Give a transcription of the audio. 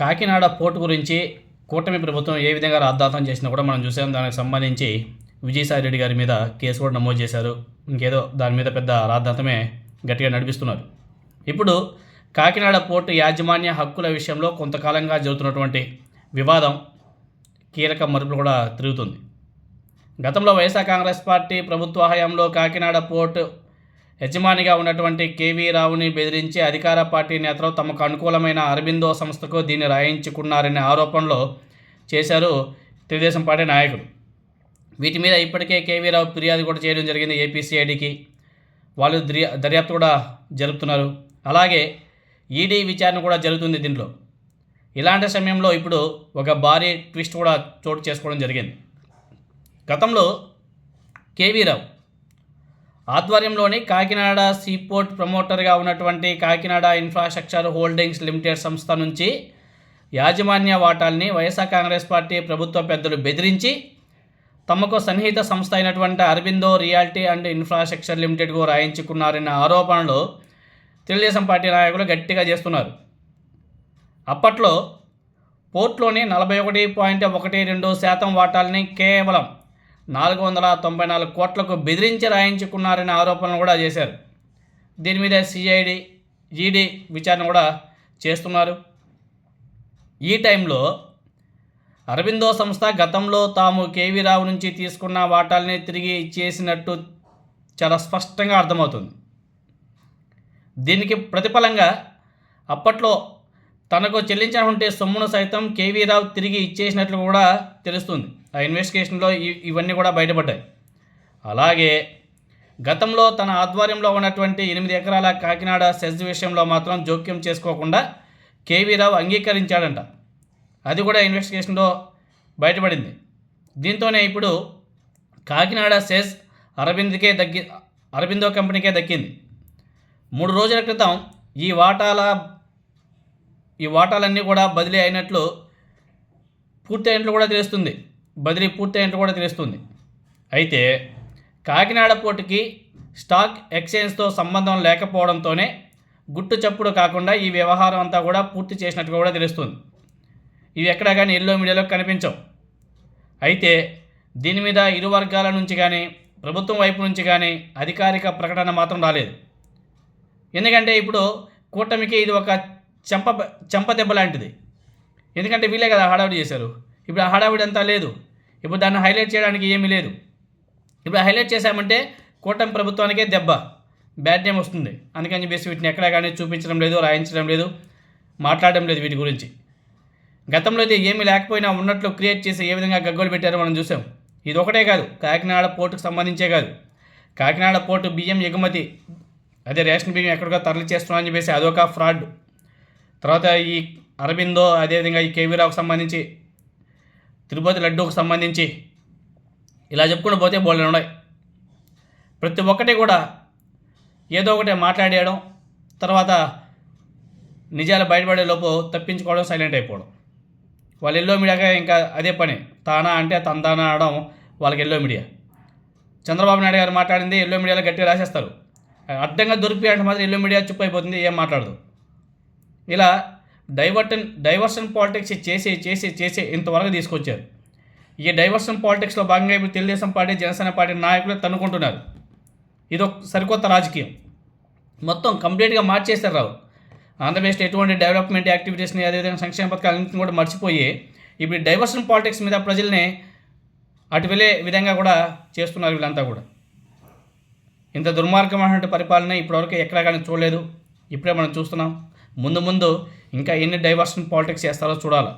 Kakinada port గురించి కూటమి ప్రభుత్వం ఏ విధంగా రాద్ధాంతం చేసినా కూడా మనం చూసాం. దానికి సంబంధించి విజయసాయి రెడ్డి గారి మీద కేసు కూడా నమోదు చేశారు. ఇంకేదో దాని మీద పెద్ద రాద్ధాంతమే గట్టిగా నడిపిస్తున్నారు. ఇప్పుడు కాకినాడ పోర్టు యాజమాన్య హక్కుల విషయంలో కొంతకాలంగా జరుగుతున్నటువంటి వివాదం కీలక మరుపులు కూడా తిరుగుతుంది. గతంలో వైఎస్ఆర్ కాంగ్రెస్ పార్టీ ప్రభుత్వ హయాంలో కాకినాడ పోర్టు యజమానిగా ఉన్నటువంటి కేవీ రావుని బెదిరించి అధికార పార్టీ నేతలు తమకు అనుకూలమైన అరబిందో సంస్థకు దీన్ని రాయించుకున్నారనే ఆరోపణలో చేశారు తెలుగుదేశం పార్టీ నాయకులు. వీటి మీద ఇప్పటికే కేవీ రావు ఫిర్యాదు కూడా చేయడం జరిగింది ఏపీసీఐడికి వాళ్ళు దర్యా దర్యాప్తు కూడా జరుపుతున్నారు. అలాగే ఈడీ విచారణ కూడా జరుగుతుంది దీంట్లో. ఇలాంటి సమయంలో ఇప్పుడు ఒక భారీ ట్విస్ట్ కూడా చోటు చేసుకోవడం జరిగింది. గతంలో కేవీ రావు ఆధ్వర్యంలోని కాకినాడ సీపోర్ట్ ప్రమోటర్గా ఉన్నటువంటి కాకినాడ ఇన్ఫ్రాస్ట్రక్చర్ హోల్డింగ్స్ లిమిటెడ్ సంస్థ నుంచి యాజమాన్య వాటాల్ని వైఎస్ఆర్ కాంగ్రెస్ పార్టీ ప్రభుత్వ పెద్దలు బెదిరించి తమకు సన్నిహిత సంస్థ అయినటువంటి అరబిందో రియాలిటీ అండ్ ఇన్ఫ్రాస్ట్రక్చర్ లిమిటెడ్కు రాయించుకున్నారన్న ఆరోపణలు తెలుగుదేశం పార్టీ నాయకులు గట్టిగా చేస్తున్నారు. అప్పట్లో పోర్ట్లోని నలభై ఒకటి పాయింట్ ఒకటి రెండు శాతం వాటాల్ని కేవలం నాలుగు వందల తొంభై నాలుగు కోట్లకు బెదిరించి రాయించుకున్నారనే ఆరోపణలు కూడా చేశారు. దీని మీద సిఐడి ఈడీ విచారణ కూడా చేస్తున్నారు. ఈ టైంలో అరవిందో సంస్థ గతంలో తాము కేవీ రావు నుంచి తీసుకున్న వాటాల్ని తిరిగి ఇచ్చేసినట్టు చాలా స్పష్టంగా అర్థమవుతుంది. దీనికి ప్రతిఫలంగా అప్పట్లో తనకు చెల్లించినటువంటి సొమ్మును సైతం కేవీ రావు తిరిగి ఇచ్చేసినట్లు కూడా తెలుస్తుంది. ఇన్వెస్టిగేషన్లో ఇవన్నీ కూడా బయటపడ్డాయి. అలాగే గతంలో తన ఆధ్వర్యంలో ఉన్నటువంటి ఎనిమిది ఎకరాల కాకినాడ సెజ్ విషయంలో మాత్రం జోక్యం చేసుకోకుండా కేవీ రావు అంగీకరించాడంట. అది కూడా ఇన్వెస్టిగేషన్లో బయటపడింది. దీంతోనే ఇప్పుడు కాకినాడ సెజ్ అరవింద్కే దక్కి అరబిందో కంపెనీకే దక్కింది. మూడు రోజుల క్రితం ఈ వాటాల ఈ వాటాలన్నీ కూడా బదిలీ అయినట్లు పూర్తి అయినట్లు కూడా తెలుస్తుంది. బదిలీ పూర్తయినట్టు కూడా తెలుస్తుంది. అయితే కాకినాడ పోర్టుకి స్టాక్ ఎక్స్చేంజ్తో సంబంధం లేకపోవడంతోనే గుట్టు చప్పుడు కాకుండా ఈ వ్యవహారం అంతా కూడా పూర్తి చేసినట్టుగా కూడా తెలుస్తుంది. ఇవి ఎక్కడా కానీ ఎల్లో మీడియాలో కనిపించవు. అయితే దీని మీద ఇరు వర్గాల నుంచి కానీ ప్రభుత్వం వైపు నుంచి కానీ అధికారిక ప్రకటన మాత్రం రాలేదు. ఎందుకంటే ఇప్పుడు కూటమికి ఇది ఒక చెంప చెంప దెబ్బ లాంటిది. ఎందుకంటే వీళ్ళే కదా హడావిడి చేశారు. ఇప్పుడు ఆ హడావిడి అంతా లేదు. ఇప్పుడు దాన్ని హైలైట్ చేయడానికి ఏమీ లేదు. ఇప్పుడు హైలైట్ చేశామంటే కూటమి ప్రభుత్వానికే దెబ్బ. బ్యాడ్ నేమ్ వస్తుంది. అందుకని చెప్పేసి వీటిని ఎక్కడా కానీ చూపించడం లేదు రాయించడం లేదు మాట్లాడడం లేదు వీటి గురించి. గతంలో అయితే ఏమీ లేకపోయినా ఉన్నట్లు క్రియేట్ చేసి ఏ విధంగా గగ్గోలు పెట్టారో మనం చూసాం. ఇది ఒకటే కాదు కాకినాడ పోర్టుకు సంబంధించే కాదు. కాకినాడ పోర్టు బియ్యం ఎగుమతి అదే రేషన్ బియ్యం ఎక్కడికో తరలి చేస్తున్నామని చెప్పేసి అదొక ఫ్రాడ్. తర్వాత ఈ అరబిందో అదేవిధంగా ఈ కేవీరావుకు సంబంధించి తిరుపతి లడ్డూకు సంబంధించి ఇలా చెప్పుకుంటూ పోతే బోళ్ళు ఉన్నాయి. ప్రతి ఒక్కటి కూడా ఏదో ఒకటి మాట్లాడేయడం తర్వాత నిజాలు బయటపడే లోపు తప్పించుకోవడం సైలెంట్ అయిపోవడం. వాళ్ళు ఎల్లో మీడియాగా ఇంకా అదే పని. తానా అంటే తందానా అనడం వాళ్ళకి ఎల్లో మీడియా చంద్రబాబు నాయుడు గారు మాట్లాడింది ఎల్లో మీడియాలో గట్టిగా రాసేస్తారు. అడ్డంగా దొరికి అంటే మాత్రం ఎల్లో మీడియా చుప్పైపోతుంది అయిపోతుంది ఏం మాట్లాడదు. ఇలా డైవర్టన్ డైవర్షన్ పాలిటిక్స్ చేసి చేసి చేసి ఇంతవరకు తీసుకొచ్చారు. ఈ డైవర్షన్ పాలిటిక్స్లో భాగంగా ఇప్పుడు తెలుగుదేశం పార్టీ జనసేన పార్టీ నాయకులు తన్నుకుంటున్నారు. ఇది ఒక సరికొత్త రాజకీయం. మొత్తం కంప్లీట్గా మార్చేశారు రావు. ఆంధ్రప్రదేశ్లో ఎటువంటి డెవలప్మెంట్ యాక్టివిటీస్ని అదేవిధంగా సంక్షేమ పథకాలన్నింటిని కూడా మర్చిపోయి ఇప్పుడు డైవర్షన్ పాలిటిక్స్ మీద ప్రజల్ని అటు వెళ్ళే విధంగా కూడా చేస్తున్నారు వీళ్ళంతా కూడా. ఇంత దుర్మార్గమైనటువంటి పరిపాలన ఇప్పటివరకు ఎక్కడా కానీ చూడలేదు. ఇప్పుడే మనం చూస్తున్నాం. ముందు ముందు ఇంకా ఎన్ని డైవర్షన్ పాలిటిక్స్ చేస్తారో చూడాలి.